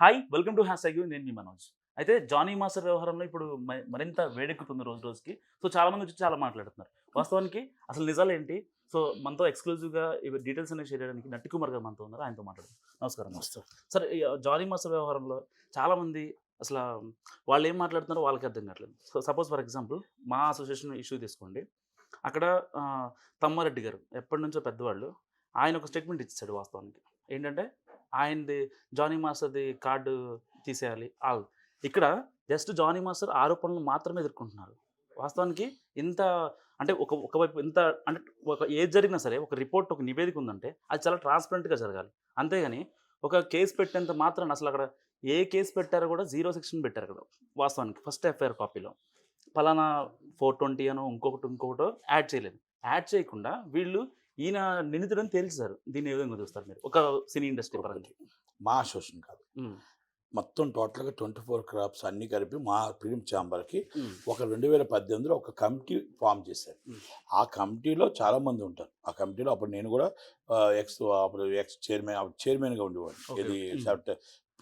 Hi welcome to hashtag నేను మీ మనోజ్. అయితే జానీ మాస్టర్ వ్యవహారంలో ఇప్పుడు మరింత వేడెక్కుతుంది రోజు రోజుకి. సో చాలా మంది వచ్చి చాలా మాట్లాడుతున్నారు. వాస్తవానికి అసలు నిజాలు ఏంటి? సో మనతో ఎక్స్క్లూజివ్గా ఇవి డీటెయిల్స్ అనేవి షేర్ చేయడానికి నట్టి కుమార్ గారు మనతో ఉన్నారు. ఆయనతో మాట్లాడదాం. నమస్కారం నమస్తే. సార్ జానీ మాస్టర్ వ్యవహారంలో చాలా మంది అసలు వాళ్ళు ఏం మాట్లాడుతున్నారో వాళ్ళకి అర్థం కావట్లేదు. సో సపోజ్ ఫర్ ఎగ్జాంపుల్ మా అసోసియేషన్ ఇష్యూ తీసుకోండి. అక్కడ తమ్మారెడ్డి గారు ఎప్పటి నుంచో పెద్దవాళ్ళు. ఆయన ఒక స్టేట్మెంట్ ఇచ్చాడు వాస్తవానికి. ఏంటంటే ఆయనది జానీ మాస్టర్ది కార్డు తీసేయాలి. ఆల్ ఇక్కడ జస్ట్ జానీ మాస్టర్ ఆరోపణలు మాత్రమే ఎదుర్కొంటున్నారు. వాస్తవానికి ఇంత అంటే ఒక ఒకవైపు ఇంత అంటే ఒక ఏది జరిగినా సరే ఒక రిపోర్ట్ ఒక నివేదిక ఉందంటే అది చాలా ట్రాన్స్పరెంట్గా జరగాలి. అంతేగాని ఒక కేసు పెట్టేంత మాత్రం అసలు అక్కడ ఏ కేసు పెట్టారో కూడా జీరో సెక్షన్ పెట్టారు అక్కడ వాస్తవానికి ఫస్ట్ ఎఫ్ఐఆర్ కాపీలో. పలానా ఫోర్ ట్వంటీ అనో ఇంకొకటి ఇంకొకటో యాడ్ చేయలేదు. యాడ్ చేయకుండా వీళ్ళు ఈయన నిందితుడని తేల్చారు దీన్ని ఏ విధంగా చూస్తారు మీరు? ఒక సినీ ఇండస్ట్రీ పరంగా. మా అసోసియేషన్ కాదు. మొత్తం టోటల్గా ట్వంటీ ఫోర్ క్రాప్స్ అన్ని కలిపి మా ఫిలిం ఛాంబర్కి ఒక రెండు వేల పద్దెనిమిదిలో ఒక కమిటీ ఫామ్ చేశారు. ఆ కమిటీలో చాలా మంది ఉంటారు. ఆ కమిటీలో అప్పుడు నేను కూడా ఎక్స్ అప్పుడు ఎక్స్ చైర్మన్ చైర్మన్గా ఉండేవాడిని. ఇది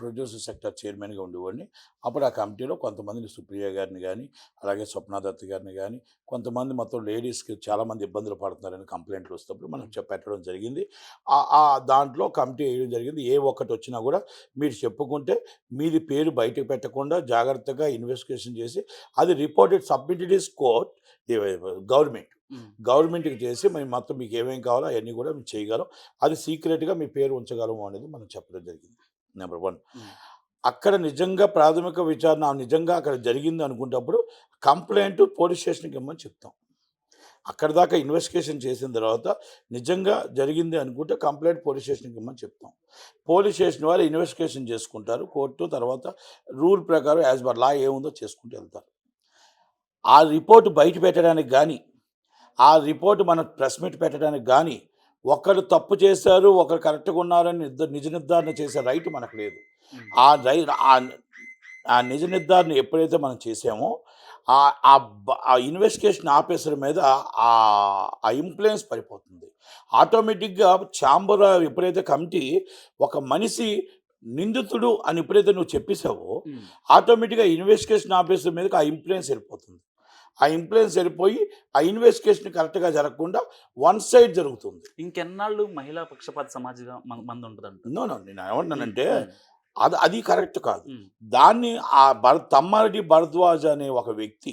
ప్రొడ్యూసర్ సెక్టర్ చైర్మన్గా ఉండేవాడిని. అప్పుడు ఆ కమిటీలో కొంతమందిని సుప్రియ గారిని కానీ అలాగే స్వప్నాదత్ గారిని కానీ కొంతమంది మొత్తం లేడీస్కి చాలామంది ఇబ్బందులు పడుతున్నారని కంప్లైంట్లు వస్తున్నప్పుడు మనం పెట్టడం జరిగింది. ఆ- దాంట్లో కమిటీ వేయడం జరిగింది. ఏ ఒక్కటి వచ్చినా కూడా మీరు చెప్పుకుంటే మీది పేరు బయటకు పెట్టకుండా జాగ్రత్తగా ఇన్వెస్టిగేషన్ చేసి అది reported submitted is court government. గవర్నమెంట్కి చేసి మేము మొత్తం మీకు ఏమేం కావాలో అవన్నీ కూడా మేము చేయగలం. అది సీక్రెట్గా మీ పేరు ఉంచగలము అనేది మనం చెప్పడం జరిగింది. Number one. అక్కడ నిజంగా ప్రాథమిక విచారణ నిజంగా అక్కడ జరిగింది అనుకున్నప్పుడు కంప్లైంట్ పోలీస్ స్టేషన్కి ఇమ్మని చెప్తాం. అక్కడ దాకా ఇన్వెస్టిగేషన్ చేసిన తర్వాత నిజంగా జరిగింది అనుకుంటే కంప్లైంట్ పోలీస్ స్టేషన్కి ఇమ్మని చెప్తాం. పోలీస్ స్టేషన్ వారు ఇన్వెస్టిగేషన్ చేసుకుంటారు. కోర్టు తర్వాత రూల్ ప్రకారం యాజ్ పర్ లా ఏముందో చేసుకుంటూ వెళ్తారు. ఆ రిపోర్ట్ బయట పెట్టడానికి కానీ ఆ రిపోర్ట్ మన ప్రెస్ మీట్ పెట్టడానికి కానీ ఒకరు తప్పు చేశారు ఒకరు కరెక్ట్గా ఉన్నారని నిర్ధ- నిజ నిర్ధారణ చేసే రైట్ మనకు లేదు. ఆ రై ఆ- నిజ నిర్ధారణ ఎప్పుడైతే మనం చేసామో ఆ ఇన్వెస్టిగేషన్ ఆఫీసర్ మీద ఆ ఇన్ఫ్లుయెన్స్ పడిపోతుంది. ఆటోమేటిక్గా ఛాంబర్ ఎప్పుడైతే కమిటీ ఒక మనిషి నిందితుడు అని ఎప్పుడైతే నువ్వు చెప్పేసావో. ఆటోమేటిక్గా ఇన్వెస్టిగేషన్ ఆఫీసర్ మీదకి ఆ ఇన్ఫ్లుయెన్స్ వెళ్ళిపోతుంది. ఆ ఇన్ఫ్లుయెన్స్ వెళ్ళిపోయి ఆ ఇన్వెస్టిగేషన్ కరెక్ట్గా జరగకుండా వన్ సైడ్ జరుగుతుంది. ఇంకెన్నాళ్ళు మహిళా పక్షపాత సమాజంగా మంది ఉంటుంది నో నో నేను ఏమంటున్నానంటే అది అది కరెక్ట్ కాదు. ఉమ్, దాన్ని ఆ భర తమ్మారెడ్డి భరద్వాజ్ అనే ఒక వ్యక్తి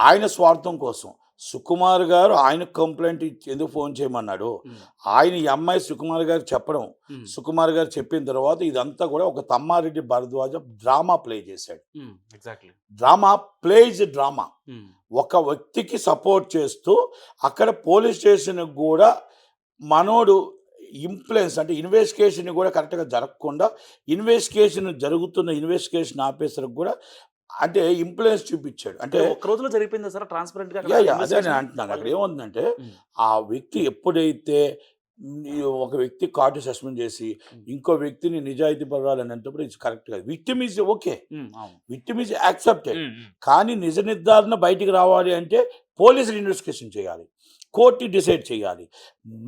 ఆయన స్వార్థం కోసం సుకుమార్ గారు ఆయన కంప్లైంట్ ఎందుకు ఫోన్ చేయమన్నాడు? ఆయన ఈ అమ్మాయి సుకుమార్ గారు చెప్పడం. సుకుమార్ గారు చెప్పిన తర్వాత ఇదంతా కూడా ఒక తమ్మారెడ్డి భరద్వాజ డ్రామా ప్లే చేశాడు. ఎగ్జాక్ట్లీ. Drama plays drama. ఒక వ్యక్తికి సపోర్ట్ చేస్తూ అక్కడ పోలీస్ స్టేషన్కి కూడా మనోడు ఇన్ఫ్లుయెన్స్ అంటే ఇన్వెస్టిగేషన్ కూడా కరెక్ట్గా జరగకుండా ఇన్వెస్టిగేషన్ జరుగుతున్న ఇన్వెస్టిగేషన్ ఆఫీసర్కి కూడా అంటే ఇన్ఫ్లుయెన్స్ చూపించాడు. అంటే ఒక్క రోజులో జరిగిపోయిందా సార్? ట్రాన్స్పరెంట్గా అదే నేను అంటున్నాను. అక్కడ ఏముందంటే. ఆ వ్యక్తి ఎప్పుడైతే ఒక వ్యక్తి కార్డు సస్పెండ్ చేసి. ఇంకో వ్యక్తిని నిజాయితీ పడాలని అంటప్పుడు ఇది కరెక్ట్ కాదు. Victim is okay victim is accepted కానీ నిజ నిర్ధారణ బయటికి రావాలి అంటే పోలీసులు ఇన్వెస్టిగేషన్ చేయాలి. కోర్టు డిసైడ్ చేయాలి.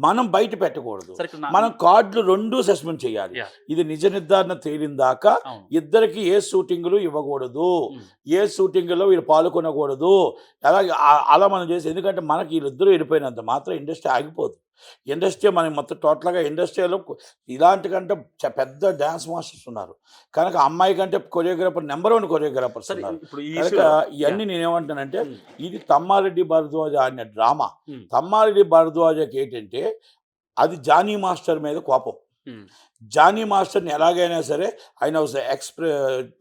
మనం బయట పెట్టకూడదు. మనం కార్డులు రెండు సస్పెండ్ చేయాలి. ఇది నిజ నిర్ధారణ తేలిన దాకా ఇద్దరికి ఏ షూటింగ్లు ఇవ్వకూడదు. ఏ షూటింగ్లో వీళ్ళు పాల్గొనకూడదు అలాగే అలా మనం చేసి ఎందుకంటే మనకి వీళ్ళిద్దరూ వెళ్ళిపోయినంత మాత్రం ఇండస్ట్రీ ఆగిపోదు. ఇండస్ట్రీ మనకి మొత్తం టోటల్గా ఇండస్ట్రీలో ఇలాంటి కంటే పెద్ద డ్యాన్స్ మాస్టర్స్ ఉన్నారు. కనుక అమ్మాయి కంటే కొరియోగ్రాఫర్ నెంబర్ వన్ కొరియోగ్రాఫర్స్ సరే ఉన్నారు. కనుక ఇవన్నీ నేనేమంటానంటే ఇది తమ్మారెడ్డి భరద్వాజ ఆడిన డ్రామా. తమ్మారెడ్డి భరద్వాజకి ఏంటంటే అది జానీ మాస్టర్ మీద కోపం. జానీ మాస్టర్ని ఎలాగైనా సరే ఆయన ఎక్స్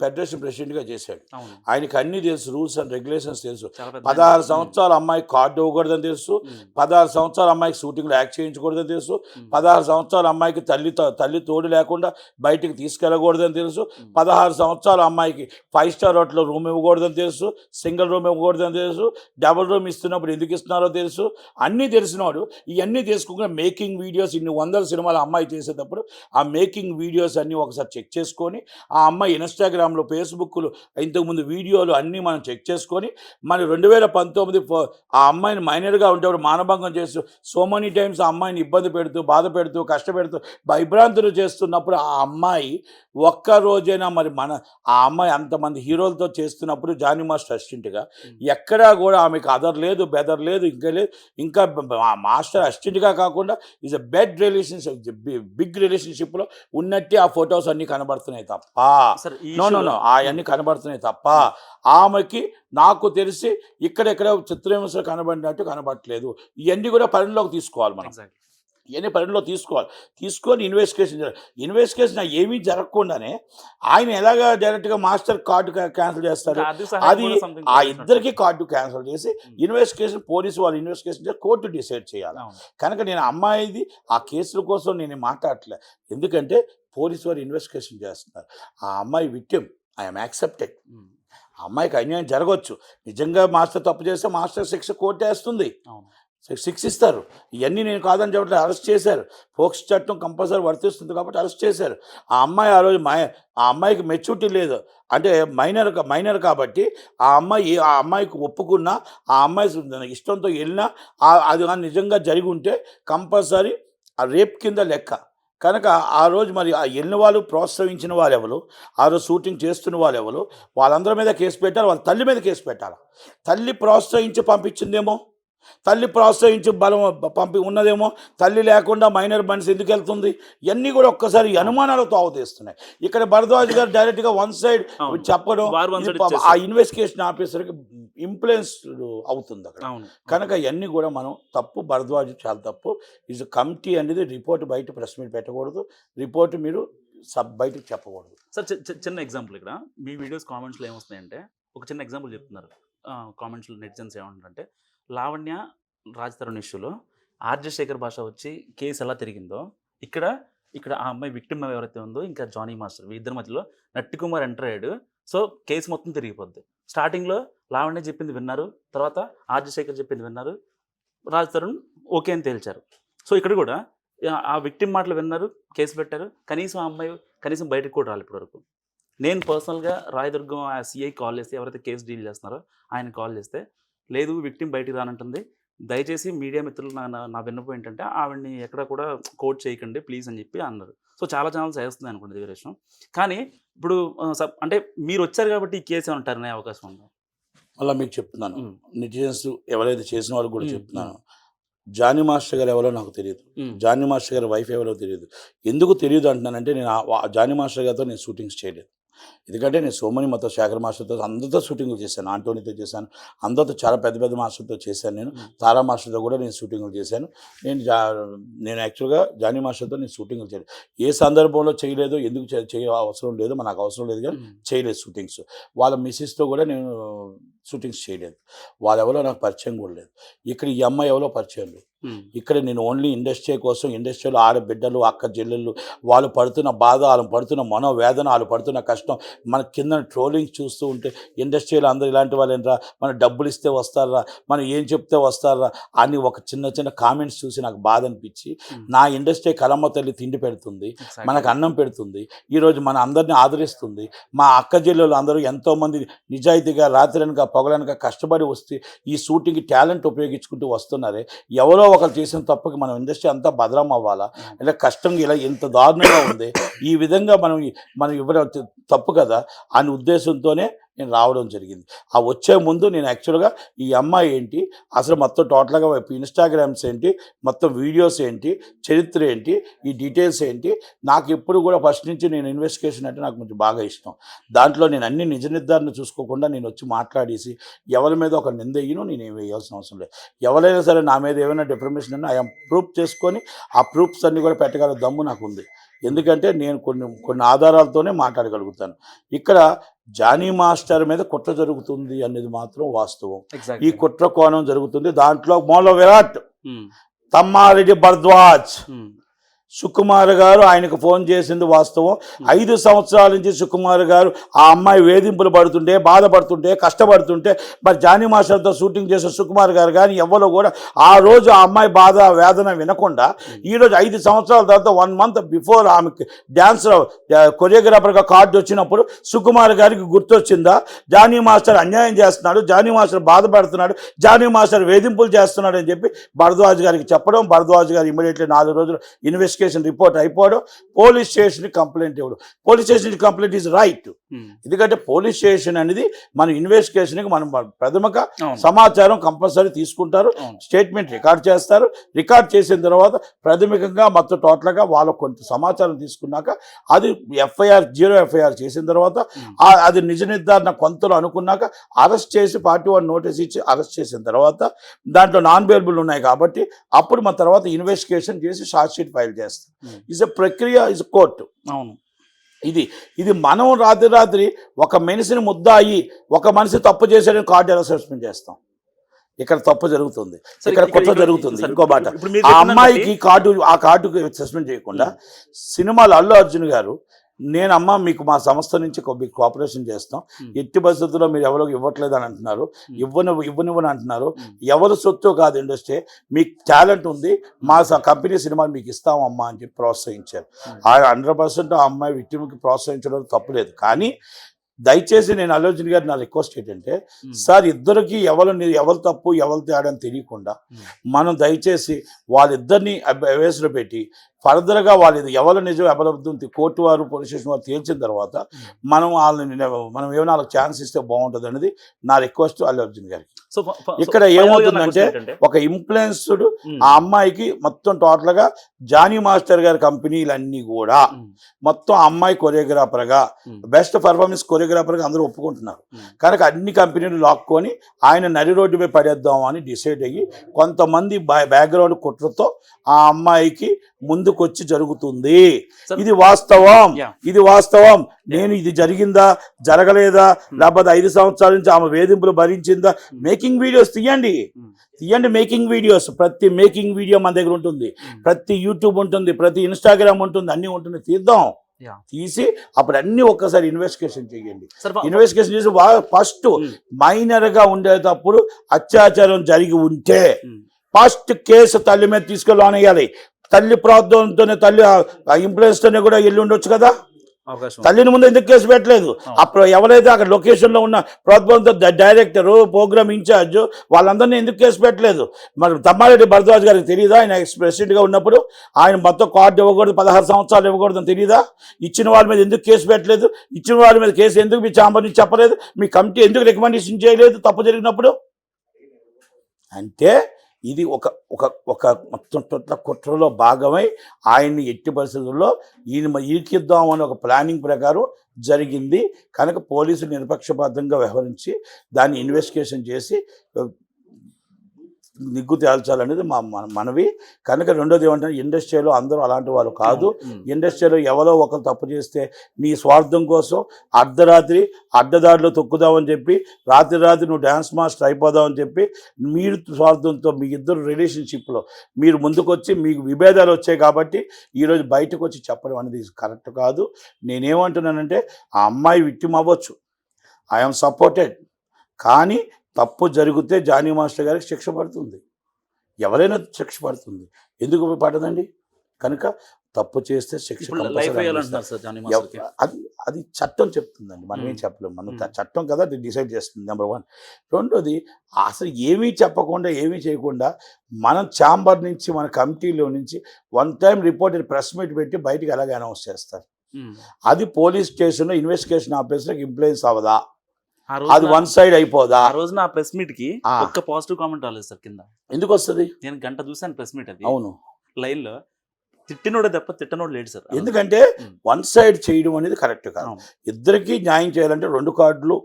ఫెడరేషన్ ప్రెసిడెంట్గా చేశాడు. ఆయనకి అన్ని తెలుసు రూల్స్ అండ్ రెగ్యులేషన్స్ తెలుసు. పదహారు సంవత్సరాల అమ్మాయి కార్డు ఇవ్వకూడదని తెలుసు. పదహారు సంవత్సరాల అమ్మాయికి షూటింగ్లో యాక్ట్ చేయించకూడదని తెలుసు. పదహారు సంవత్సరాల అమ్మాయికి తల్లి తల్లి తోడు లేకుండా బయటికి తీసుకెళ్ళకూడదని తెలుసు. పదహారు సంవత్సరాల అమ్మాయికి ఫైవ్ స్టార్ హోటల్లో రూమ్ ఇవ్వకూడదని తెలుసు. సింగిల్ రూమ్ ఇవ్వకూడదని తెలుసు. డబుల్ రూమ్ ఇస్తున్నప్పుడు ఎందుకు ఇస్తున్నారో తెలుసు. అన్నీ తెలిసినవాడు ఇవన్నీ తెలుసుకున్న మేకింగ్ వీడియోస్ ఇన్ని వందల సినిమాలు అమ్మాయి చేసేటప్పుడు ఆ మేకింగ్ వీడియోస్ అన్నీ ఒకసారి చెక్ చేసుకొని ఆ అమ్మాయి ఇన్స్టాగ్రామ్లో ఫేస్బుక్లో ఇంతకుముందు వీడియోలు అన్నీ మనం చెక్ చేసుకొని మరి రెండు వేల పంతొమ్మిది ఫ- ఆ అమ్మాయిని మైనర్గా ఉండేవాడు మానభంగం చేస్తూ సో మెనీ టైమ్స్ ఆ అమ్మాయిని ఇబ్బంది పెడుతూ బాధ పెడుతూ కష్టపెడుతూ భయభ్రాంతులు చేస్తున్నప్పుడు ఆ అమ్మాయి ఒక్క రోజైనా మరి మన ఆ అమ్మాయి అంతమంది హీరోలతో చేస్తున్నప్పుడు జానీ మాస్టర్ అసిస్టెంట్గా ఎక్కడా కూడా ఆమెకు అదర్ లేదు బెదర్ లేదు ఇంకా లేదు ఇంకా మాస్టర్ అసిస్టెంట్గా కాకుండా is a bed relationship big రిలేషన్షిప్లో ఉన్నట్టే ఆ ఫొటోస్ అన్నీ కనబడుతున్నాయి తప్ప. నో నో నో లో- అవన్నీ కనబడుతున్నాయి తప్ప ఆమెకి నాకు తెలిసి ఇక్కడెక్కడ చిత్రహింసలు కనబడినట్టు కనబడట్లేదు. ఇవన్నీ కూడా పరిణలోకి తీసుకోవాలి మనం. ఇవన్నీ పరిణిలో తీసుకోవాలి? తీసుకొని ఇన్వెస్టిగేషన్ ఇన్వెస్టిగేషన్ ఏమీ జరగకుండానే ఆయన ఎలాగ డైరెక్ట్గా మాస్టర్ కార్డు క్యాన్సిల్ చేస్తారు? అది ఆ. ఇద్దరికి కార్డు క్యాన్సిల్ చేసి. ఇన్వెస్టిగేషన్ పోలీసు వాళ్ళు ఇన్వెస్టిగేషన్ చేసి కోర్టు డిసైడ్ చేయాలి. కనుక నేను అమ్మాయిది ఆ కేసుల కోసం నేను మాట్లాడట్లే ఎందుకంటే పోలీసు వారు ఇన్వెస్టిగేషన్ చేస్తున్నారు. ఆ అమ్మాయి విక్టిమ్ ఐఎమ్ యాక్సెప్టెడ్ అమ్మాయికి అన్యాయం జరగవచ్చు నిజంగా మాస్టర్ తప్పు చేస్తే మాస్టర్ శిక్ష కోర్టు వేస్తుంది. శిక్షిస్తారు. ఇవన్నీ నేను కాదని చెప్పట్లేదు అరెస్ట్ చేశారు. ఫోక్స్ చట్టం కంపల్సరీ వర్తిస్తుంది కాబట్టి అరెస్ట్ చేశారు. ఆ అమ్మాయి ఆ రోజు మై ఆ అమ్మాయికి మెచ్యూరిటీ లేదు. అంటే మైనర్ మైనర్ కాబట్టి ఆ అమ్మాయి ఆ అమ్మాయికి ఒప్పుకున్నా ఆ అమ్మాయి ఇష్టంతో వెళ్ళినా అది నిజంగా జరిగి ఉంటే కంపల్సరీ ఆ రేప్ కింద లెక్క. కనుక ఆ రోజు మరి ఆ వెళ్ళిన వాళ్ళు ప్రోత్సహించిన వాళ్ళు ఎవరు ఆ రోజు షూటింగ్ చేస్తున్న వాళ్ళు ఎవరు వాళ్ళందరి మీద కేసు పెట్టారు వాళ్ళ తల్లి మీద కేసు పెట్టాలి? తల్లి ప్రోత్సహించి పంపించిందేమో? తల్లి ప్రోత్సహించి బలం పంపి ఉన్నదేమో తల్లి లేకుండా మైనర్ మనిషి ఎందుకు వెళ్తుంది? ఇవన్నీ కూడా ఒక్కసారి అనుమానాలు తావుతీస్తున్నాయి. ఇక్కడ భరద్వాజ్ గారు డైరెక్ట్గా వన్ సైడ్. చెప్పడం ఇది ఆ. ఇన్వెస్టిగేషన్ ఆఫీసర్కి ఇన్ఫ్లుయెన్స్ అవుతుంది అక్కడ. కనుక ఇవన్నీ కూడా మనం తప్పు భరద్వాజ్ చాలా తప్పు. ఇస్ కమిటీ అనేది రిపోర్ట్ బయట ప్రెస్ మీట్ పెట్టకూడదు. రిపోర్ట్ మీరు సబ్ బయటకు చెప్పకూడదు. సార్ చిన్న ఎగ్జాంపుల్ ఇక్కడ. మీ వీడియోస్ కామెంట్స్లో ఏమొస్తున్నాయంటే ఒక చిన్న ఎగ్జాంపుల్ చెప్తున్నారు. కామెంట్స్లో నెటిజన్స్ ఏమంటారంటే లావణ్య రాజతరుణ్ ఇష్యూలో ఆర్జశేఖర్ భాష వచ్చి కేసు ఎలా తిరిగిందో ఇక్కడ ఇక్కడ ఆ అమ్మాయి విక్టిమ్ ఎవరైతే ఉందో ఇంకా జానీ మాస్టర్ ఇద్దరి మధ్యలో నట్టి కుమార్ ఎంటర్ అయ్యాడు. సో కేసు మొత్తం తిరిగిపోద్ది. స్టార్టింగ్లో లావణ్య చెప్పింది విన్నారు తర్వాత ఆర్జశేఖర్ చెప్పింది విన్నారు రాజ్ తరుణ్ ఓకే అని తేల్చారు. సో ఇక్కడ కూడా ఆ- ఆ విక్టిమ్ మాటలు విన్నారు కేసు పెట్టారు. కనీసం ఆ అమ్మాయి కనీసం బయటకు కూడా రాలి ఇప్పటివరకు. నేను పర్సనల్గా రాయదుర్గం ఆ సిఐ కాల్ చేస్తే ఎవరైతే కేసు డీల్ చేస్తున్నారో ఆయన కాల్ చేస్తే లేదు విక్టిమ్ బయటికి రానంటుంది. దయచేసి మీడియా మిత్రులు నా నా- విన్నపం ఏంటంటే ఆవిడని ఎక్కడ కూడా కోట్ చేయకండి ప్లీజ్ అని చెప్పి అన్నారు. సో చాలా ఛానల్స్ వేస్తుంది అనుకోండి వేరే విషయం కానీ ఇప్పుడు అంటే మీరు వచ్చారు కాబట్టి ఈ కేసు ఏమైనా టర్న్ అయ్యే అవకాశం ఉందా? మళ్ళీ మీకు చెప్తున్నాను. నెటిజన్స్ ఎవరైతే చేసిన వాళ్ళు కూడా. చెప్తున్నాను. జానీ మాస్టర్ గారు ఎవరో నాకు తెలియదు. జానీ మాస్టర్ గారి వైఫ్ ఎవరో తెలియదు. ఎందుకు తెలియదు అంటున్నానంటే నేను జానీ మాస్టర్ గారితో నేను షూటింగ్స్ చేయలేదు. ఎందుకంటే నేను సోమని మొత్తం శేఖర్ మాస్టర్తో అందరితో షూటింగ్లు చేశాను. ఆంటోనీతో చేశాను. అందరితో చాలా పెద్ద పెద్ద మాస్టర్తో చేశాను నేను. తారా మాస్టర్తో కూడా నేను షూటింగ్లు చేశాను. నేను జా నేను యాక్చువల్గా జానీ మాస్టర్తో నేను షూటింగ్లు చేయలేదు. ఏ సందర్భంలో చేయలేదు ఎందుకు చేయ అవసరం లేదు మనకు అవసరం లేదు కానీ చేయలేదు షూటింగ్స్. వాళ్ళ మిస్సెస్తో కూడా నేను షూటింగ్స్ చేయలేదు. వాళ్ళెవరో నాకు పరిచయం కూడా లేదు. ఇక్కడ ఈ అమ్మాయి ఎవరో పరిచయం లేదు. ఇక్కడ నేను ఓన్లీ ఇండస్ట్రీ కోసం ఇండస్ట్రీలో ఆడబిడ్డలు అక్క చెల్లెళ్ళు వాళ్ళు పడుతున్న బాధ వాళ్ళు పడుతున్న మనోవేదన వాళ్ళు పడుతున్న కష్టం మన కింద ట్రోలింగ్ చూస్తూ ఉంటే ఇండస్ట్రీలో అందరూ ఇలాంటి వాళ్ళు ఏంట్రా? మన డబ్బులు ఇస్తే వస్తారా? మనం ఏం చెప్తే వస్తారా? అని ఒక చిన్న చిన్న కామెంట్స్ చూసి నాకు బాధ అనిపించి నా ఇండస్ట్రీ కలమ్మ తల్లి తిండి పెడుతుంది. మనకు అన్నం పెడుతుంది. ఈరోజు మన అందరిని ఆదరిస్తుంది. మా అక్క చెల్లెలు అందరూ ఎంతోమంది నిజాయితీగా రాత్రనక పొగలనక కష్టపడి వస్తే ఈ షూటింగ్ టాలెంట్ ఉపయోగించుకుంటూ వస్తున్నారే ఎవరో ఒకరు చేసిన తప్పుకి మనం ఇండస్ట్రీ అంతా భద్రం అవ్వాలా? ఇలా కష్టంగా ఇలా ఇంత దారుణంగా ఉంది ఈ విధంగా మనం మనం ఇవ్వడం తప్పు కదా? అనే ఉద్దేశంతోనే నేను రావడం జరిగింది. ఆ వచ్చే ముందు నేను యాక్చువల్గా ఈ అమ్మాయి ఏంటి అసలు మొత్తం టోటల్గా ఇన్స్టాగ్రామ్స్ ఏంటి మొత్తం వీడియోస్ ఏంటి చరిత్ర ఏంటి ఈ డీటెయిల్స్ ఏంటి నాకు ఎప్పుడు కూడా ఫస్ట్ నుంచి నేను ఇన్వెస్టిగేషన్ అంటే నాకు కొంచెం బాగా ఇష్టం. దాంట్లో నేను అన్ని నిజ నిర్ధారణ చూసుకోకుండా నేను వచ్చి మాట్లాడేసి ఎవరి మీద ఒక నిందయ్యను నేను ఏం వేయాల్సిన అవసరం లేదు. ఎవరైనా సరే నా మీద ఏమైనా డిఫర్మేషన్ ఉన్నా ఐఎమ్ ప్రూఫ్ చేసుకొని ఆ ప్రూఫ్స్ అన్నీ కూడా పెట్టగల దమ్ము నాకు ఉంది. ఎందుకంటే నేను కొన్ని కొన్ని ఆధారాలతోనే మాట్లాడగలుగుతాను. ఇక్కడ జానీ మాస్టర్ మీద కుట్ర జరుగుతుంది అనేది మాత్రం వాస్తవం. ఈ కుట్ర కోణం జరుగుతుంది. దాంట్లో మూల విరాట్ ఉమ్, తమ్మారెడ్డి భరద్వాజ్ ఉమ్, సుకుమార్ గారు ఆయనకు ఫోన్ చేసింది వాస్తవం. ఐదు సంవత్సరాల నుంచి సుకుమార్ గారు ఆ అమ్మాయి వేధింపులు పడుతుంటే బాధపడుతుంటే కష్టపడుతుంటే మరి జానీ మాస్టర్తో షూటింగ్ చేసిన సుకుమార్ గారు కానీ ఎవరో కూడా ఆ రోజు ఆ అమ్మాయి బాధ వేదన వినకుండా ఈరోజు ఐదు సంవత్సరాల తర్వాత వన్ మంత్ బిఫోర్ ఆమెకి డ్యాన్స్ కొరియోగ్రాఫర్గా కార్డు వచ్చినప్పుడు సుకుమార్ గారికి గుర్తొచ్చిందా? జానీ మాస్టర్ అన్యాయం చేస్తున్నాడు జానీ మాస్టర్ బాధపడుతున్నాడు జానీ మాస్టర్ వేధింపులు చేస్తున్నాడు అని చెప్పి భరద్వాజ్ గారికి చెప్పడం. భరద్వాజ్ గారు ఇమీడియట్లీ నాలుగు రోజులు ఇన్వెస్టిగేషన్ రిపోర్ట్ అయిపోవడం పోలీస్ స్టేషన్కి కంప్లైంట్ ఇవ్వడం. Police station complaint is right. ఎందుకంటే పోలీస్ స్టేషన్ అనేది మన ఇన్వెస్టిగేషన్కి మనం ప్రథమక సమాచారం కంపల్సరీ తీసుకుంటారు స్టేట్మెంట్ రికార్డ్ చేస్తారు. రికార్డ్ చేసిన తర్వాత ప్రాథమికంగా మొత్తం టోటల్గా వాళ్ళ కొంత సమాచారం తీసుకున్నాక అది ఎఫ్ఐఆర్ జీరో ఎఫ్ఐఆర్ చేసిన తర్వాత. ఆ- అది నిజ నిర్ధారణ కొంతలో అనుకున్నాక అరెస్ట్ చేసి పార్టీ వన్ నోటీస్ ఇచ్చి అరెస్ట్ చేసిన తర్వాత దాంట్లో నాన్ బెయిలబుల్ ఉన్నాయి కాబట్టి అప్పుడు మన తర్వాత ఇన్వెస్టిగేషన్ చేసి షార్ట్ షీట్ ఫైల్ చేస్తాం ఉమ్. ఇస్ ఎ ప్రక్రియ ఇస్ కోర్టు అవును. ఇది ఇది మనం రాత్రి రాత్రి ఒక మనిషిని ముద్దాయి ఒక మనిషి తప్పు చేశాడని కార్డు ఎలా సస్పెండ్ చేస్తాం? ఇక్కడ తప్పు జరుగుతుంది. ఇక్కడ కుట్ర ఇక్కడ- జరుగుతుంది. ఇంకో మాట. ఆ అమ్మాయికి కార్డు ఆ కార్డుకి సస్పెండ్ చేయకుండా సినిమాలు అల్లు అర్జున్ గారు నేను అమ్మ మీకు మా సంస్థ నుంచి మీకు కోఆపరేషన్ చేస్తాం. ఎట్టి పరిస్థితుల్లో మీరు ఎవరికి ఇవ్వట్లేదు అని అంటున్నారు. ఇవ్వని ఇవ్వనివ్వని అంటున్నారు. ఎవరు సొత్తు కాదు ఇండస్ట్రీ మీకు టాలెంట్ ఉంది మా కంపెనీ సినిమాలు మీకు ఇస్తామమ్మా అని చెప్పి ప్రోత్సహించారు. ఆ హండ్రెడ్ పర్సెంట్ ఆ అమ్మాయి విక్టిమ్కి ప్రోత్సహించడం తప్పులేదు కానీ దయచేసి నేను అర్జున్ గారు నా రిక్వెస్ట్ ఏంటంటే. సార్ ఇద్దరికి ఎవరు ఎవరు తప్పు ఎవరు తేడా అని తెలియకుండా. మనం దయచేసి వాళ్ళిద్దరిని అవేసులో పెట్టి ఫర్దర్గా వాళ్ళు ఎవరు నిజం అబలబ్దం కోర్టు వారు పోలీస్ స్టేషన్ వారు తేల్చిన తర్వాత మనం వాళ్ళని మనం ఏమైనా వాళ్ళకి ఛాన్స్ ఇస్తే బాగుంటుంది అనేది నా రిక్వెస్ట్ అల్లు అర్జున్ గారికి ఇక్కడ ఏమవుతుందంటే ఒక ఇన్ఫ్లుయెన్స్డ్ ఆ అమ్మాయికి మొత్తం టోటల్గా జానీ మాస్టర్ గారి కంపెనీలన్నీ కూడా మొత్తం అమ్మాయి కొరియోగ్రాఫర్గా బెస్ట్ పర్ఫార్మెన్స్ కొరియోగ్రాఫర్గా అందరూ ఒప్పుకుంటున్నారు. కనుక అన్ని కంపెనీలు లాక్కొని ఆయన నరి రోడ్డుపై పడేద్దాం అని డిసైడ్ అయ్యి కొంతమంది బ్యా- బ్యాక్గ్రౌండ్ కుట్రతో ఆ అమ్మాయికి ముందుకొచ్చి జరుగుతుంది. ఇది వాస్తవం. ఇది వాస్తవం. నేను ఇది జరిగిందా? జరగలేదా? లేకపోతే ఐదు సంవత్సరాల నుంచి ఆమె వేధింపులు భరించిందా? మేకింగ్ వీడియోస్ తీయండి. తీయండి మేకింగ్ వీడియోస్. ప్రతి మేకింగ్ వీడియో మన దగ్గర ఉంటుంది. ప్రతి యూట్యూబ్ ఉంటుంది. ప్రతి ఇన్స్టాగ్రామ్ ఉంటుంది. అన్నీ ఉంటుంది. తీద్దాం. తీసి అప్పుడు అన్ని ఒక్కసారి ఇన్వెస్టిగేషన్ చేయండి. ఇన్వెస్టిగేషన్ చేసి ఫస్ట్ మైనర్గా ఉండేటప్పుడు అత్యాచారం జరిగి ఉంటే ఫస్ట్ కేసు తల్లి మీద తీసుకెళ్ళి అనేయాలి తల్లి ప్రార్థనతోనే తల్లి ఇంప్లూయెన్స్ తోనే కూడా వెళ్ళి ఉండొచ్చు కదా. తల్లిని ముందు ఎందుకు కేసు పెట్టలేదు. అప్పుడు ఎవరైతే అక్కడ లొకేషన్లో ఉన్న ప్రోద్బలంతో డైరెక్టర్ ప్రోగ్రామ్ ఇన్ఛార్జ్ వాళ్ళందరినీ ఎందుకు కేసు పెట్టలేదు? మరి తమ్మారెడ్డి భరద్వాజ్ గారికి తెలియదా ఆయన ఎక్స్ ప్రెసిడెంట్గా ఉన్నప్పుడు ఆయన మొత్తం కార్డు ఇవ్వకూడదు పదహారు సంవత్సరాలు ఇవ్వకూడదు అని తెలియదా ఇచ్చిన వాళ్ళ మీద ఎందుకు కేసు పెట్టలేదు? ఇచ్చిన వాళ్ళ మీద కేసు ఎందుకు మీ చాంబర్ నుంచి చెప్పలేదు? మీ కమిటీ ఎందుకు రికమెండేషన్ చేయలేదు? తప్పు జరిగినప్పుడు? అంటే ఇది ఒక ఒక ఒక మొత్తం టొట్ల కుట్రలో భాగమై ఆయన్ని ఎట్టి పరిస్థితుల్లో ఈయన ఈకిద్దాం అనే ఒక ప్లానింగ్ ప్రకారం జరిగింది. కనుక పోలీసులు నిరపక్షపాతంగా వ్యవహరించి దాన్ని ఇన్వెస్టిగేషన్ చేసి నిగ్గు తేల్చాలనేది మా మన- మనవి. కనుక రెండోది ఏమంటే ఇండస్ట్రీలో అందరూ అలాంటి వాళ్ళు కాదు. ఇండస్ట్రీలో ఎవరో ఒకరు తప్పు చేస్తే నీ స్వార్థం కోసం అర్ధరాత్రి అడ్డదారిలో తొక్కుదామని చెప్పి రాత్రి రాత్రి నువ్వు డ్యాన్స్ మాస్టర్ అయిపోదామని చెప్పి మీరు స్వార్థంతో మీ ఇద్దరు రిలేషన్షిప్లో మీరు ముందుకొచ్చి మీకు విభేదాలు వచ్చాయి కాబట్టి ఈరోజు బయటకు వచ్చి చెప్పడం అనేది కరెక్ట్ కాదు. నేనేమంటున్నానంటే ఆ అమ్మాయి విక్టిమ్ అవ్వచ్చు. ఐఎమ్ సపోర్టెడ్ కానీ తప్పు జరిగితే జానీ మాస్టర్ గారికి శిక్ష పడుతుంది. ఎవరైనా శిక్ష పడుతుంది. ఎందుకు పడదండి? కనుక తప్పు చేస్తే శిక్ష అది అది చట్టం చెప్తుందండి. మనం ఏం. చెప్పలేము మనం. చట్టం కదా డిసైడ్ చేస్తుంది నెంబర్ వన్ రెండోది అసలు ఏమీ చెప్పకుండా ఏమీ చేయకుండా మన ఛాంబర్ నుంచి మన కమిటీలో నుంచి one time report press meet పెట్టి బయటికి అలాగే అనౌన్స్ చేస్తారు. అది పోలీస్ స్టేషన్లో ఇన్వెస్టిగేషన్ ఆఫీసర్కి ఇంప్లూయెన్స్ అవ్వదా? అది వన్ సైడ్ అయిపోదా. ఆ రోజున ఆ ప్రెస్ మీట్కి. ఒక్క పాజిటివ్ కామెంట్ రాలేదు సార్ కింద. ఎందుకు వస్తుంది? నేను గంట చూసాను ప్రెస్ మీట్ అది. అవును. లైన్లో తిట్టినోడే తప్ప తిట్టనోడు లేడు సార్. ఎందుకంటే. వన్ సైడ్ చేయడం అనేది కరెక్ట్ కాదు. ఇద్దరికి న్యాయం చేయాలంటే రెండు కార్డులు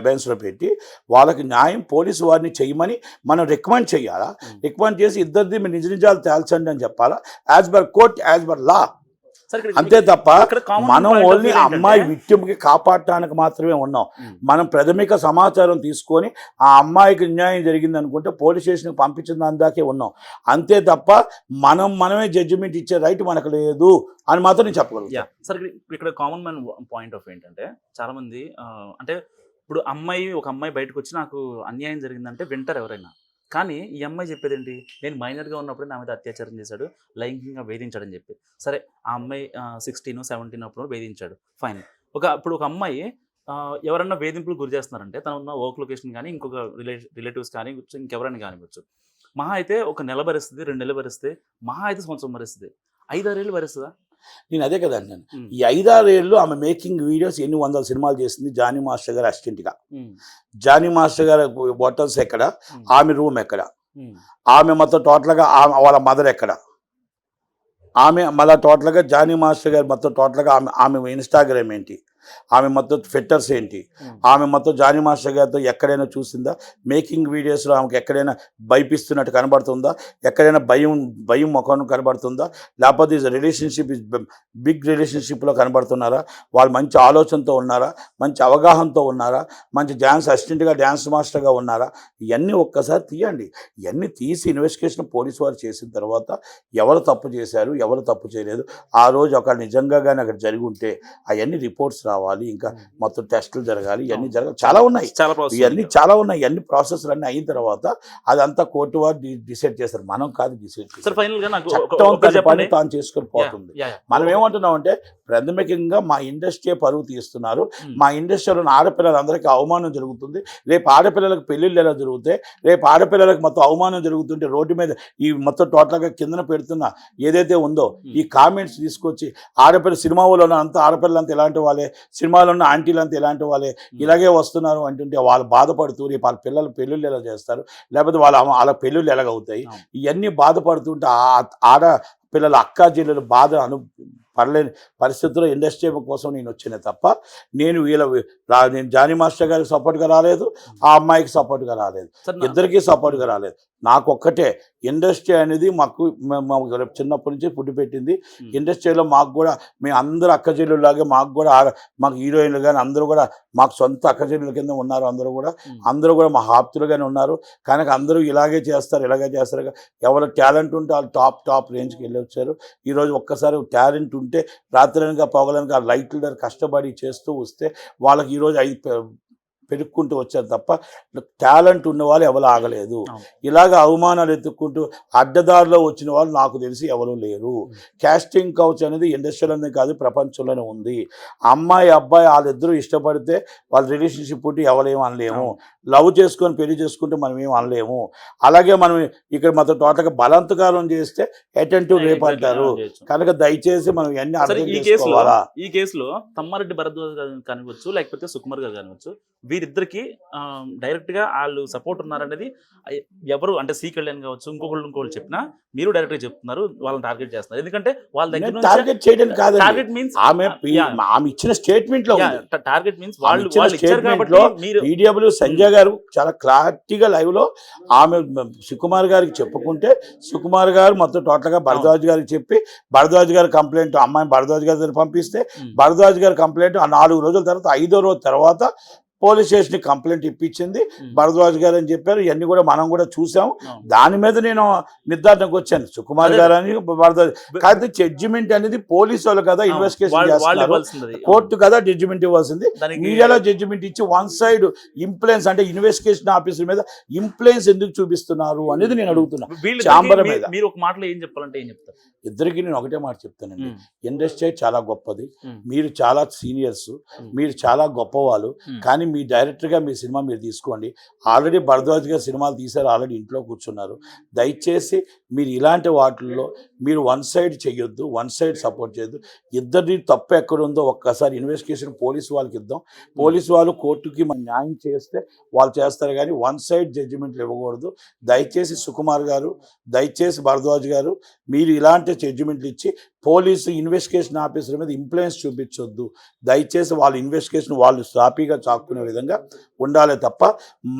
అబెన్స్లో పెట్టి వాళ్ళకి న్యాయం పోలీసు వారిని చేయమని మనం రికమెండ్ చేయాలా. రికమెండ్ చేసి ఇద్దరిది మీరు నిజ నిజాలు తేల్చండి అని చెప్పాలా? As per court as per law అంతే తప్ప మనం ఓన్లీ అమ్మాయి విక్టిమ్కి కాపాడటానికి మాత్రమే ఉన్నాం. ఉమ్. మనం ప్రాథమిక సమాచారం తీసుకొని ఆ అమ్మాయికి అన్యాయం జరిగింది అనుకుంటే పోలీస్ స్టేషన్కి పంపించిన దాని దాకే ఉన్నాం. అంతే తప్ప మనం మనమే జడ్జిమెంట్ ఇచ్చే రైట్ మనకు లేదు అని మాత్రం నేను చెప్పగలను సరే ఇక్కడ- కామన్ మ్యాన్ పాయింట్ ఆఫ్ ఏంటంటే చాలా మంది ఆ, అంటే ఇప్పుడు అమ్మాయి ఒక అమ్మాయి బయటకు వచ్చి నాకు అన్యాయం జరిగిందంటే వింటారు ఎవరైనా. కానీ ఈ అమ్మాయి చెప్పేది ఏంటి నేను మైనర్గా ఉన్నప్పుడు నా మీద అత్యాచారం చేశాడు లైంగికంగా వేధించాడని చెప్పి. సరే ఆ అమ్మాయి సిక్స్టీన్ సెవెంటీన్ అప్పుడు వేధించాడు. ఫైన్ ఒక అప్పుడు ఒక అమ్మాయి ఎవరన్నా వేధింపులు గురి చేస్తున్నారంటే తను ఉన్న వర్క్ లొకేషన్ కానీ ఇంకొక రిలే రిలేటివ్స్ కానీ ఇంకెవరైనా కానివచ్చు మహా అయితే ఒక నెల భరిస్తుంది రెండు నెలలు భరిస్తే మహా అయితే సంవత్సరం భరిస్తుంది. ఐదారేళ్ళు భరిస్తుందా? నేను అదే కదా అంటాను. ఈ ఐదారేళ్ళు ఆమె మేకింగ్ వీడియోస్ ఎన్ని వందల సినిమాలు చేసింది జానీ మాస్టర్ గారు అసిస్టెంట్గా. జానీ మాస్టర్ గారు హోటల్స్ ఎక్కడ. ఆమె రూమ్ ఎక్కడ. ఆమె మొత్తం టోటల్గా ఆమె వాళ్ళ మదర్ ఎక్కడ ఆమె మళ్ళీ టోటల్గా జానీ మాస్టర్ గారు మొత్తం టోటల్గా ఆమె ఆమె ఇన్స్టాగ్రామ్ ఏంటి ఆమె మొత్తం ట్విట్టర్స్ ఏంటి? ఉమ్. ఆమె మొత్తం జానీ మాస్టర్ గారితో ఎక్కడైనా చూసిందా? మేకింగ్ వీడియోస్లో ఆమెకి ఎక్కడైనా భయపిస్తున్నట్టు కనబడుతుందా? ఎక్కడైనా భయం భయం ముఖం కనబడుతుందా? లేకపోతే రిలేషన్షిప్ ఇస్ బిగ్ రిలేషన్షిప్లో కనబడుతున్నారా? వాళ్ళు మంచి ఆలోచనతో ఉన్నారా? మంచి అవగాహనతో ఉన్నారా? మంచి డ్యాన్స్ అసిస్టెంట్గా డ్యాన్స్ మాస్టర్గా ఉన్నారా? ఇవన్నీ ఒక్కసారి తీయండి. ఇవన్నీ తీసి ఇన్వెస్టిగేషన్ పోలీసు వారు చేసిన తర్వాత ఎవరు తప్పు చేశారు? ఎవరు తప్పు చేయలేదు? ఆ రోజు ఒక నిజంగా కానీ అక్కడ జరిగి ఉంటే అవన్నీ రిపోర్ట్స్ రావాలి ఇంకా మొత్తం టెస్టులు జరగాలి ఇవన్నీ జరగాలి. చాలా ఉన్నాయి. ఇవన్నీ చాలా ఉన్నాయి. ఇవన్నీ ప్రాసెసెస్ అన్నీ అయిన తర్వాత అదంతా కోర్టు వారు డిసైడ్ చేస్తారు మనం కాదు డిసైడ్ పని తాను చేసుకొని పోతుంది. మనం ఏమంటున్నాం అంటే ప్రాథమికంగా మా ఇండస్ట్రీ పరువు తీస్తున్నారు. మా ఇండస్ట్రీలో ఆడపిల్లలందరికీ అవమానం జరుగుతుంది. రేపు ఆడపిల్లలకు పెళ్ళిళ్ళు ఎలా జరుగుతాయి? రేపు ఆడపిల్లలకు మొత్తం అవమానం జరుగుతుంటే రోడ్డు మీద ఈ మొత్తం టోటల్గా కిందన పెడుతున్న ఏదైతే ఉందో ఈ కామెంట్స్ తీసుకొచ్చి ఆడపిల్ల సినిమా వాళ్ళు అంత ఆడపిల్లలంతా ఎలాంటి వాళ్ళే? సినిమాలో ఉన్న ఆంటీలంతా ఎలాంటి వాళ్ళే ఇలాగే వస్తున్నారు అంటుంటే వాళ్ళు బాధపడుతూ రేపు వాళ్ళ పిల్లల పెళ్ళిళ్ళు ఎలా చేస్తారు? లేకపోతే వాళ్ళ వాళ్ళ పెళ్ళిళ్ళు ఎలాగవుతాయి. ఇవన్నీ బాధపడుతుంటే ఆ- ఆడ పిల్లల అక్కా చెల్లెలు బాధ అను పడలేని పరిస్థితుల్లో ఇండస్ట్రీ కోసం నేను వచ్చిన తప్ప నేను వీళ్ళ నేను జానీ మాస్టర్ గారికి సపోర్ట్గా రాలేదు ఆ అమ్మాయికి సపోర్ట్గా రాలేదు. ఇద్దరికీ సపోర్ట్గా రాలేదు. నాకు ఒక్కటే ఇండస్ట్రీ అనేది మాకు మాకు చిన్నప్పటి నుంచి పుట్టి పెట్టింది. ఇండస్ట్రీలో మాకు కూడా మేము అందరూ అక్క చెల్లెళ్ళలాగే మాకు కూడా మాకు హీరోయిన్లు కానీ అందరూ కూడా మాకు సొంత అక్క చెల్లెల కింద ఉన్నారు అందరూ కూడా. అందరూ కూడా మా హాప్తులుగానే ఉన్నారు. కనుక అందరూ ఇలాగే చేస్తారు ఇలాగే చేస్తారు. ఎవరు టాలెంట్ ఉంటే వాళ్ళు టాప్ టాప్ రేంజ్కి వెళ్ళి వచ్చారు. ఈరోజు ఒక్కసారి టాలెంట్ ఉంటే రాత్రనక పగలనక ఆ లైట్ల కష్టపడి చేస్తూ వస్తే వాళ్ళకి ఈరోజు ఐదు పెరుక్కుంటూ వచ్చారు తప్ప టాలెంట్ ఉన్న వాళ్ళు ఎవరు ఆగలేదు. ఇలాగ అవమానాలు ఎత్తుక్కుంటూ అడ్డదారిలో వచ్చిన వాళ్ళు నాకు తెలిసి ఎవరు లేరు. క్యాస్టింగ్ కౌచ్ అనేది ఇండస్ట్రీలోనే కాదు ప్రపంచంలోనే ఉంది. అమ్మాయి అబ్బాయి వాళ్ళిద్దరూ ఇష్టపడితే వాళ్ళ రిలేషన్షిప్ ఉంటే ఎవరేం అనలేము. లవ్ చేసుకొని పెళ్ళి చేసుకుంటే మనం ఏం అనలేము. అలాగే మనం ఇక్కడ మొత్తం టోటల్గా బలవంతకారం చేస్తే అటెంటివ్ రేప్ అంటారు. చేయొచ్చు. కనుక దయచేసి మనం ఇవన్నీ అర్థం ఈ కేసులో చేసుకోవాలా? ఈ కేసులో తమ్మారెడ్డి భరద్వాజ్ కానివచ్చు లేకపోతే సుకుమార్ గారు కానివచ్చు వీరిద్దరికి డైరెక్ట్గా వాళ్ళు సపోర్ట్ ఉన్నారనేది ఎవరు అంటే సి కళ్యాణ్ కావచ్చు ఇంకొకళ్ళు ఇంకొకళ్ళు చెప్పినా మీరు డైరెక్ట్గా చెప్తున్నారు వాళ్ళని టార్గెట్ చేస్తున్నారు. ఎందుకంటే వాళ్ళ దగ్గర టార్గెట్ చేయడం కాదండి. టార్గెట్ మీన్స్ ఆమె. ఆమె ఇచ్చిన స్టేట్మెంట్లో టార్గెట్ మీన్స్ వాళ్ళు ఇచ్చారు కాబట్టి పీడిఎఫ్లు సంజయ్ గారు చాలా క్లారిటీగా లైవ్లో ఆమె సుకుమార్ గారికి చెప్పుకుంటే సుకుమార్ గారు మొత్తం టోటల్గా భరద్వాజ్ గారికి చెప్పి భరద్వాజ్ గారి కంప్లైంట్ అమ్మాయి భరద్వాజ్ గారి దగ్గర పంపిస్తే. భరద్వాజ్ గారి కంప్లైంట్ ఆ నాలుగు రోజుల తర్వాత ఐదో రోజు తర్వాత పోలీస్ స్టేషన్ కంప్లైంట్ ఇప్పించింది. భరద్వాజ్ గారు అని చెప్పారు ఇవన్నీ కూడా మనం కూడా చూసాం. దాని మీద నేను నిర్ధారణకు వచ్చాను సుకుమార్. గారు అని భరద్వాజ్ కాకపోతే జడ్జిమెంట్ అనేది పోలీసు వాళ్ళు కదా. ఇన్వెస్టిగేషన్ చేస్తున్నారు ఇవ్వాల్సింది. కోర్టు కదా జడ్జిమెంట్ ఇవ్వాల్సింది మీడియాలో జడ్జిమెంట్ ఇచ్చి వన్ సైడ్ ఇంప్లూయెన్స్ అంటే ఇన్వెస్టిగేషన్ ఆఫీసర్ మీద ఇంప్లూయెన్స్ ఎందుకు చూపిస్తున్నారు అనేది నేను అడుగుతున్నా వీళ్ళిద్దరికి చాంబర్ మీ- మీద. మీరు ఒక మాటలో ఏం చెప్పాలంటే ఏం చెప్తారు ఇద్దరికి నేను ఒకటే మాట చెప్తానండి. ఇండస్ట్రీ చాలా గొప్పది. మీరు చాలా సీనియర్స్. మీరు చాలా గొప్పవాళ్ళు. కానీ మీ డైరెక్టర్గా మీ సినిమా మీరు తీసుకోండి. ఆల్రెడీ భరద్వాజ్ గారు సినిమాలు తీశారు ఆల్రెడీ ఇంట్లో కూర్చున్నారు. దయచేసి మీరు ఇలాంటి వాటిల్లో మీరు వన్ సైడ్ చేయొద్దు వన్ సైడ్ సపోర్ట్ చేయొద్దు. ఇద్దరి తప్పు ఎక్కడుందో ఒక్కసారి ఇన్వెస్టిగేషన్ పోలీసు వాళ్ళకి ఇద్దాం. పోలీసు వాళ్ళు కోర్టుకి మన న్యాయం చేస్తే వాళ్ళు చేస్తారు కానీ వన్ సైడ్ జడ్జిమెంట్లు ఇవ్వకూడదు. దయచేసి సుకుమార్ గారు దయచేసి భరద్వాజ్ గారు మీరు ఇలాంటి జడ్జిమెంట్లు ఇచ్చి పోలీసు ఇన్వెస్టిగేషన్ ఆఫీసర్ మీద ఇంప్లుయెన్స్ చూపించొద్దు దయచేసి వాళ్ళ ఇన్వెస్టిగేషన్ వాళ్ళు సాపీగా చాక్కునే విధంగా ఉండాలి తప్ప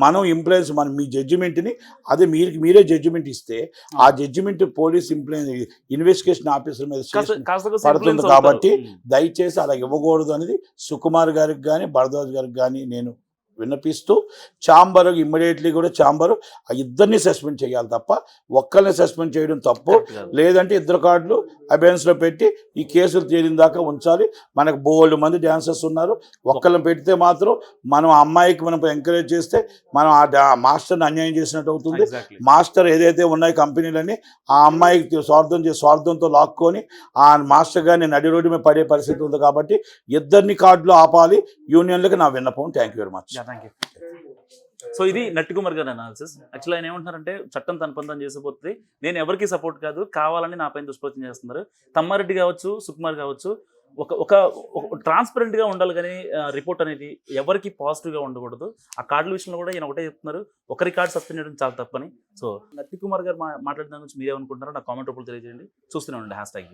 మనం ఇంప్లుయెన్స్ మనం మీ జడ్జిమెంట్ని అదే మీరు మీరే జడ్జిమెంట్ ఇస్తే ఆ judgement police influence investigation officer మీద పడుతుంది కాబట్టి. ఉమ్. దయచేసి అలా ఇవ్వకూడదు అనేది సుకుమార్ గారికి కానీ భరద్వాజ్ గారికి కానీ నేను విన్నపిస్తూ చాంబర్ ఇమ్మీడియట్లీ కూడా చాంబర్ ఆ ఇద్దరిని సస్పెండ్ చేయాలి తప్ప ఒక్కరిని సస్పెండ్ చేయడం తప్పు. లేదంటే ఇద్దరు కార్డులు అబెన్స్లో పెట్టి ఈ కేసులు తేలిన దాకా ఉంచాలి. మనకు బోల్డ్ మంది డాన్సర్స్ ఉన్నారు. ఒక్కరిని పెడితే మాత్రం మనం ఆ అమ్మాయికి మనం ఎంకరేజ్ చేస్తే మనం ఆ మాస్టర్ని అన్యాయం చేసినట్టు అవుతుంది. మాస్టర్ ఏదైతే ఉన్నాయి కంపెనీలని ఆ అమ్మాయికి స్వార్థం చేసి స్వార్థంతో లాక్కొని ఆ మాస్టర్ గారిని నడి రోడ్డు మీద పడే పరిస్థితి ఉంది కాబట్టి ఇద్దరిని కార్డులు ఆపాలి. యూనియన్లకు నా విన్నపం. Thank you very much thank you so ఇది నట్టి కుమార్ గారి అనాలిసిస్ యాక్చువల్ ఆయన ఏమంటున్నారంటే చట్టం తన పని తను చేసిపోతుంది. నేను ఎవరికి సపోర్ట్ కాదు కావాలని నా పైన దుష్ప్రచారం చేస్తున్నారు. తమ్మారెడ్డి కావచ్చు సుకుమార్ కావచ్చు ఒక ఒక ట్రాన్స్పరెంట్గా ఉండాలి కానీ రిపోర్ట్ అనేది ఎవరికి పాజిటివ్గా ఉండకూడదు. ఆ కార్డుల విషయంలో కూడా ఈయన ఒకటే చెప్తున్నారు. ఒకరి కార్డు సస్పెండ్ చేయడం చాలా తప్పని. సో నట్టి కుమార్ గారు మాట్లాడిన దాని గురించి మీరేమనుకుంటున్నారో నా కామెంట్ రూపంలో తెలియజేయండి. చూస్తూనే ఉండండి. Hash tag